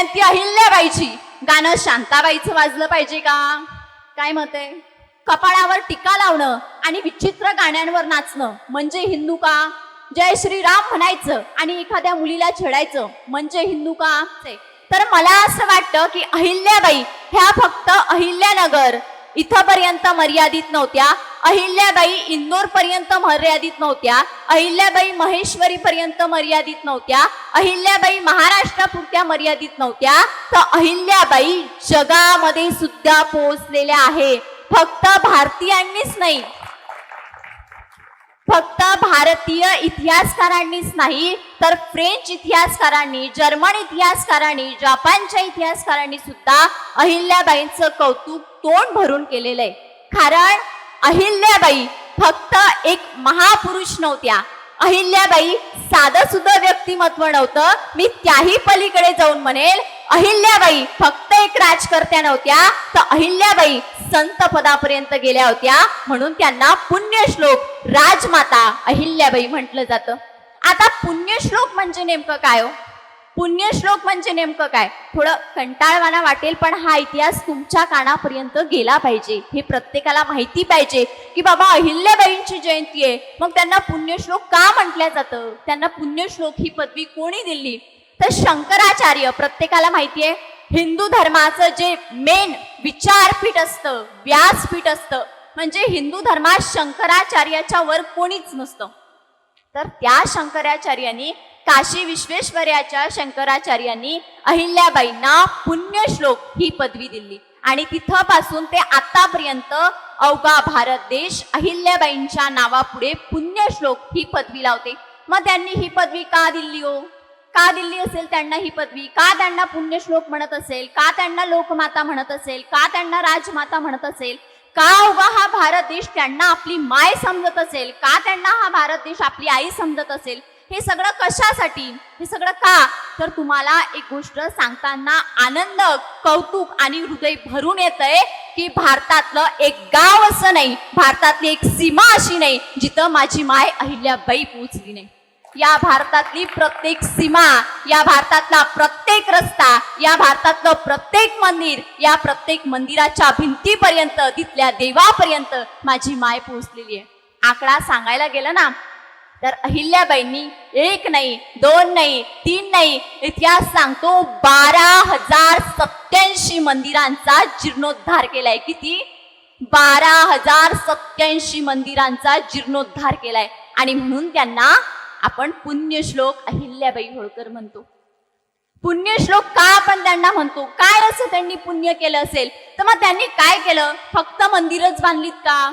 जयंती अहिल्याबाईची. गाणं शांताबाईचं वाजलं पाहिजे का? काय मत आहे? कपाळावर टीका लावणं आणि विचित्र गाण्यांवर नाचणं म्हणजे हिंदू का? जय श्रीराम म्हणायचं आणि एखाद्या मुलीला छेडायचं म्हणजे हिंदू का? तर मला असं वाटतं की अहिल्याबाई ह्या फक्त अहिल्यानगर इथंपर्यंत मर्यादित नव्हत्या. अहिल्याबाई इंदोर पर्यंत मर्यादित नव्हत्या. अहिल्याबाई महेश्वरी पर्यंत मर्यादित नव्हत्या. अहिल्याबाई महाराष्ट्रापुरत्या मर्यादित नव्हत्या. तर अहिल्याबाई जगामध्ये सुद्धा पोहोचलेल्या आहे. फक्त भारतीयांनीच नाही. फक्त भारतीय इतिहासकारांनीच नाही तर फ्रेंच इतिहासकारांनी जर्मन इतिहासकारांनी जपानच्या इतिहासकारांनी सुद्धा अहिल्याबाईंचं कौतुक तोंड भरून केलेलं आहे कारण अहिल्याबाई फक्त एक महापुरुष नव्हत्या. अहिल्याबाई साधं सुद्धा व्यक्तिमत्व नव्हतं. मी त्याही पलीकडे जाऊन म्हणेल अहिल्याबाई फक्त एक राजकर्त्या नव्हत्या तर अहिल्याबाई संत पदापर्यंत गेल्या होत्या. म्हणून त्यांना पुण्यश्लोक राजमाता अहिल्याबाई म्हटलं जातं. आता पुण्यश्लोक म्हणजे नेमकं काय हो? पुण्यश्लोक म्हणजे नेमकं काय? थोडं कंटाळवाना वाटेल पण हा इतिहास तुमच्या कानापर्यंत गेला पाहिजे. हे प्रत्येकाला माहिती पाहिजे की बाबा अहिल्याबाईंची जयंती आहे. मग त्यांना पुण्यश्लोक का म्हटलं जातं? त्यांना पुण्यश्लोक ही पदवी कोणी दिली? तर शंकराचार्य प्रत्येकाला माहिती आहे हिंदू धर्माचं जे मेन विचारपीठ असतं व्यासपीठ असतं म्हणजे हिंदू धर्मात शंकराचार्याच्या वर कोणीच नसतं. तर त्या शंकराचार्यांनी काशी विश्वेश्वराच्या शंकराचार्यांनी अहिल्याबाईंना पुण्यश्लोक ही पदवी दिली. आणि तिथपासून ते आतापर्यंत अवघा भारत देश अहिल्याबाईंच्या नावापुढे पुण्यश्लोक ही पदवी लावते. मग त्यांनी ही पदवी का दिली हो? का दिली असेल त्यांना ही पदवी? का त्यांना पुण्यश्लोक म्हणत असेल? का त्यांना लोकमाता म्हणत असेल? का त्यांना राजमाता म्हणत असेल? का उभा हा भारत देश त्यांना आपली माय समजत असेल? का त्यांना हा भारत देश आपली आई समजत असेल? हे सगळं कशासाठी? हे सगळं का? तर तुम्हाला एक गोष्ट सांगताना आनंद कौतुक आणि हृदय भरून येतंय की भारतातलं एक गाव असं नाही. भारतातली एक सीमा अशी नाही जिथं माझी माय अहिल्याबाई पोचली नाही. या भारतातली प्रत्येक सीमा या भारतातला प्रत्येक रस्ता या भारतातलं प्रत्येक मंदिर या प्रत्येक मंदिराच्या भिंतीपर्यंत तिथल्या देवापर्यंत माझी माय पोहोचलेली आहे. आकडा सांगायला गेलं ना तर अहिल्याबाईंनी एक नाही दोन नाही तीन नाही इतिहास सांगतो बारा हजार सत्याऐंशी मंदिरांचा जीर्णोद्धार केलाय. किती? बारा हजार सत्याऐंशी मंदिरांचा जीर्णोद्धार केलाय. आणि म्हणून त्यांना आपण पुण्यश्लोक अहिल्याबाई होळकर म्हणतो. पुण्यश्लोक का आपण त्यांना म्हणतो? काय असं त्यांनी पुण्य केलं असेल? तर मग त्यांनी काय केलं? फक्त मंदिरच बांधलीत का?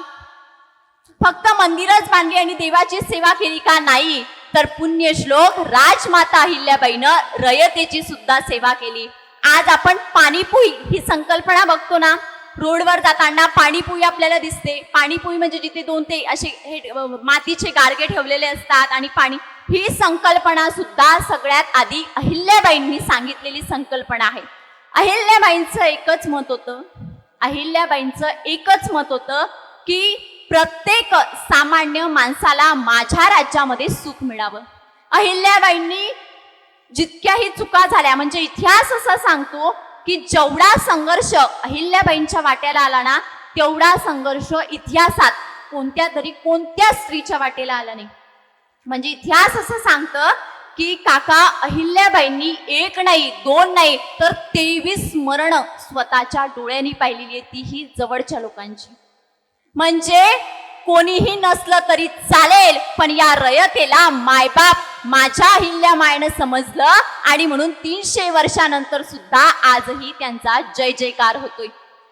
फक्त मंदिरच बांधली आणि देवाची सेवा केली का नाही? तर पुण्यश्लोक राजमाता अहिल्याबाईनं रयतेची सुद्धा सेवा केली. आज आपण पाणीपुई ही संकल्पना बघतो ना? रोडवर जाताना पाणीपुई आपल्याला दिसते. पाणीपुई म्हणजे जिथे दोन ते असे हे मातीचे गाडगे ठेवलेले असतात आणि पाणी ही संकल्पना सुद्धा सगळ्यात आधी अहिल्याबाईंनी सांगितलेली संकल्पना आहे. अहिल्याबाईंचं एकच मत होतं अहिल्याबाईंचं एकच मत होतं की प्रत्येक सामान्य माणसाला माझ्या राज्यामध्ये सुख मिळावं. अहिल्याबाईंनी जितक्याही चुका झाल्या म्हणजे इतिहास असा सांगतो की जेवढा संघर्ष अहिल्याबाईंच्या वाट्याला आला ना तेवढा संघर्ष इतिहासात कोणत्या तरी कोणत्या स्त्रीच्या वाटेला आला नाही. म्हणजे इतिहास असं सांगतं की काका अहिल्याबाईंनी एक नाही दोन नाही तर तेवीस मरण स्वतःच्या डोळ्यांनी पाहिलेली आहे तीही जवळच्या लोकांची. म्हणजे कोणीही नसलं तरी चालेल पण या रयतेला मायबाप माझ्या अहिल्या मायनं समजलं आणि म्हणून तीनशे वर्षानंतर सुद्धा आजही त्यांचा जय जयकार होतोय.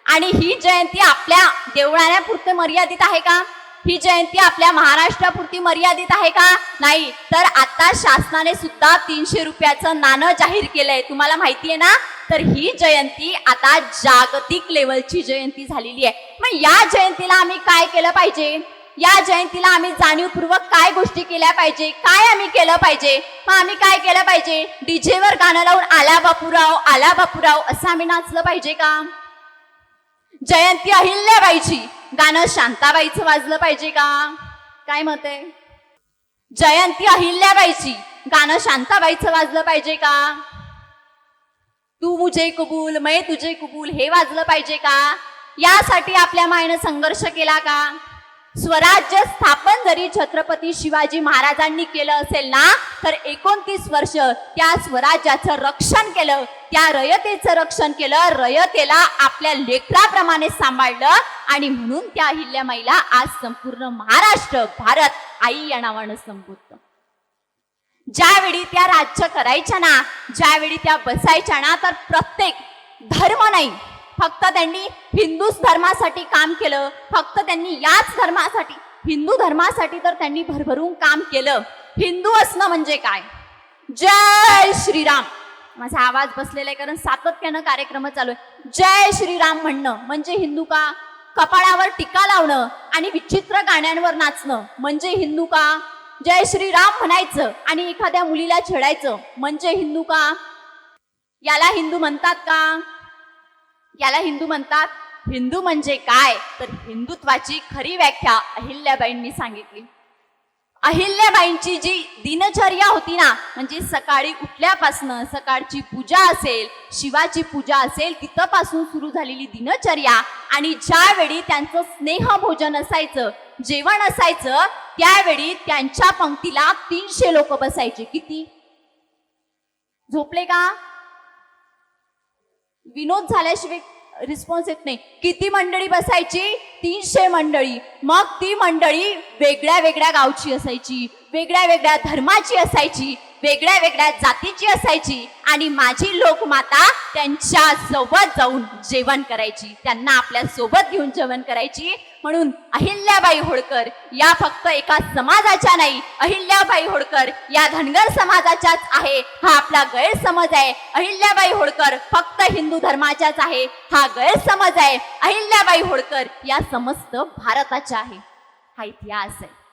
आणि ही जयंती आपल्या देवळाण्यापुरते मर्यादित आहे का? ही जयंती आपल्या महाराष्ट्रापुरती मर्यादित आहे का? नाही. तर आता शासनाने सुद्धा तीनशे रुपयाचं नाणं जाहीर केलंय. तुम्हाला माहिती आहे ना? तर ही जयंती आता जागतिक लेवलची जयंती झालेली आहे. मग या जयंतीला आम्ही काय केलं पाहिजे? या जयंतीला आम्ही जाणीवपूर्वक काय गोष्टी केल्या पाहिजे? काय आम्ही केलं पाहिजे? मग आम्ही काय केलं पाहिजे? डीजेवर गाणं लावून आला बापूराव आला बापूराव असं आम्ही नाचलं पाहिजे का? जयंती अहिल्याबाईची. गाणं शांताबाईचं वाजलं पाहिजे का? काय मत आहे? जयंती अहिल्याबाईची. गाणं शांताबाईचं वाजलं पाहिजे का? तू मुझे कबूल मैं तुझे कबूल हे वाजलं पाहिजे का? यासाठी आपल्या मायनं संघर्ष केला का? स्वराज्य स्थापन जरी छत्रपती शिवाजी महाराजांनी केलं असेल ना तर एकोणतीस वर्ष त्या स्वराज्याचं रक्षण केलं त्या रयतेचं रक्षण केलं रयतेला आपल्या लेकराप्रमाणे सांभाळलं आणि म्हणून त्या अहिल्यामाईला आज संपूर्ण महाराष्ट्र भारत आई या नावानं संबोधतं. ज्यावेळी त्या राज्य करायच्या ना ज्यावेळी त्या बसायच्या ना तर प्रत्येक धर्म नाही फक्त त्यांनी हिंदू धर्मासाठी काम केलं. फक्त त्यांनी याच धर्मासाठी हिंदू धर्मासाठी तर त्यांनी भरभरून काम केलं. हिंदू असणं म्हणजे काय? जय श्रीराम. माझा आवाज बसलेला आहे कारण सातत्यानं कार्यक्रम चालू आहे. जय श्रीराम म्हणणं म्हणजे हिंदू का? कपाळावर टीका लावणं आणि विचित्र गाण्यांवर नाचणं म्हणजे हिंदू का? जय श्रीराम म्हणायचं आणि एखाद्या मुलीला छेडायचं म्हणजे हिंदू का? याला हिंदू म्हणतात का? याला हिंदू म्हणतात. हिंदू म्हणजे काय? तर हिंदुत्वाची खरी व्याख्या अहिल्याबाईंनी सांगितली. अहिल्याबाईंची जी दिनचर्या होती ना म्हणजे सकाळी उठल्यापासनं सकाळची पूजा असेल शिवाची पूजा असेल तिथंपासून सुरू झालेली दिनचर्या आणि ज्यावेळी त्यांचं स्नेहभोजन असायचं जेवण असायचं त्यावेळी त्यांच्या पंक्तीला तीनशे लोक बसायचे. किती? झोपले का? विनोद झाल्याशिवाय रिस्पॉन्स येत नाही. किती मंडळी बसायची? तीनशे मंडळी. मग ती मंडळी वेगळ्या वेगळ्या गावची असायची. वेगळ्या वेगळ्या धर्माची असायची वेगळ्या वेगळ्या जातीची असायची आणि माझी लोकमाता त्यांच्यासोबत जाऊन जेवण करायची. त्यांना आपल्यासोबत घेऊन जेवण करायची. म्हणून अहिल्याबाई होळकर या फक्त एका समाजाच्या नाही अहिल्याबाई होळकर या धनगर समाजाच्याच आहे. हा आपला गैरसमज आहे. अहिल्याबाई होळकर फक्त हिंदू धर्माच्याच आहे. हा गैरसमज आहे. अहिल्याबाई होळकर या समस्त भारताच्या आहे. हा इतिहास आहे.